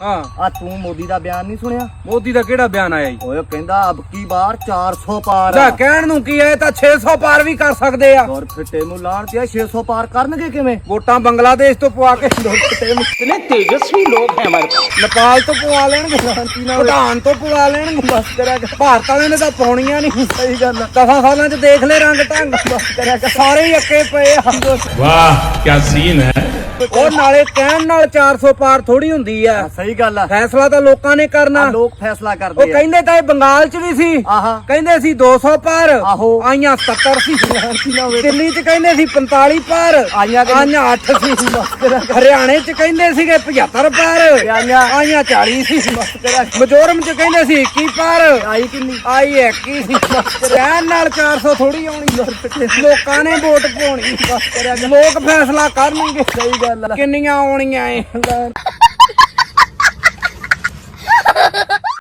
ਹਾਂ ਆ ਤੂੰ ਮੋਦੀ ਦਾ ਬਿਆਨ ਨਹੀਂ ਸੁਣਿਆ ਮੋਦੀ ਦਾ ਕਿਹੜਾ ਬਿਆਨ ਆਇਆ ਜੀ ਓਏ ਕਹਿੰਦਾ ਅਬ ਕੀ ਬਾਰ 400 ਪਾਰ ਜਾ ਆ ਕਹਿਣ ਨੂੰ ਕੀ ਹੈ ਇਹ ਤਾਂ 600 ਪਾਰ ਵੀ ਕਰ ਸਕਦੇ ਆ ਔਰ ਫਿੱਟੇ ਨੂੰ ਲਾਣ ਤੇ 600 ਪਾਰ ਕਰਨਗੇ ਕਿਵੇਂ ਵੋਟਾਂ ਬੰਗਲਾਦੇਸ਼ ਤੋਂ ਪਵਾ ਕੇ ਔਰ ਫਿੱਟੇ ਨੂੰ इतने तेजस्वी लोग हैं हमारे पास ਨੇਪਾਲ ਤੋਂ ਪਵਾ ਲੈਣਗੇ ਭੂਟਾਨ ਤੋਂ ਪਵਾ ਲੈਣਗੇ ਬਸ ਕਰਿਆ ਕਰ ਭਾਰਤ ਵਾਲਿਆਂ ਨੇ ਤਾਂ ਪਾਉਣੀਆਂ ਨਹੀਂ ਸਹੀ ਗੱਲ ਆ। ਦਫਾ ਸਾਲਾਂ ਚ ਦੇਖ ਲੈ ਰੰਗ ਢੰਗ ਬਸ ਕਰਿਆ ਕਰ ਸਾਰੇ ਹੀ ਅੱਕੇ ਪਏ ਆ वाह क्या सीन है ਉਹ ਨਾਲੇ ਕਹਿਣ ਨਾਲ 400 ਪਾਰ ਥੋੜੀ ਹੁੰਦੀ ਆ। ਸਹੀ ਗੱਲ ਆ। ਫੈਸਲਾ ਤਾਂ ਲੋਕਾਂ ਨੇ ਕਰਨਾ। ਲੋਕ ਫੈਸਲਾ ਉਹ ਕਰਦੇ ਆ। ਕਹਿੰਦੇ ਤਾਂ ਇਹ ਬੰਗਾਲ ਚ ਵੀ ਸੀ। ਆਹਾ। ਕਹਿੰਦੇ ਸੀ 200 ਪਾਰ। ਆਈਆਂ 70 ਸੀ। ਦਿੱਲੀ ਚ ਕਹਿੰਦੇ ਸੀ 45 ਪਾਰ। ਆਈਆਂ ਕਿ- ਆਈਆਂ 8 ਸੀ। ਹਰਿਆਣੇ ਚ ਕਹਿੰਦੇ ਸੀਗੇ 75 ਪਾਰ। ਆਈਆਂ। ਆਈਆਂ 40 ਸੀ। ਮਿਜ਼ੋਰਮ ਚ ਕਹਿੰਦੇ ਸੀ 21 ਪਾਰ। ਆਈ ਕਿੰਨੀ? ਆਈ 21 ਸੀ। ਕਹਿਣ ਨਾਲ 400 ਥੋੜੀ ਆਉਣੀ। ਲੋਕਾਂ ਨੇ ਵੋਟ ਪਾਉਣੀ। ਲੋਕ ਫੈਸਲਾ ਕਰਨਗੇ। ਸਹੀ ਗੱਲ ਕਿੰਨੀਆਂ ਆਉਣੀਆਂ ਏ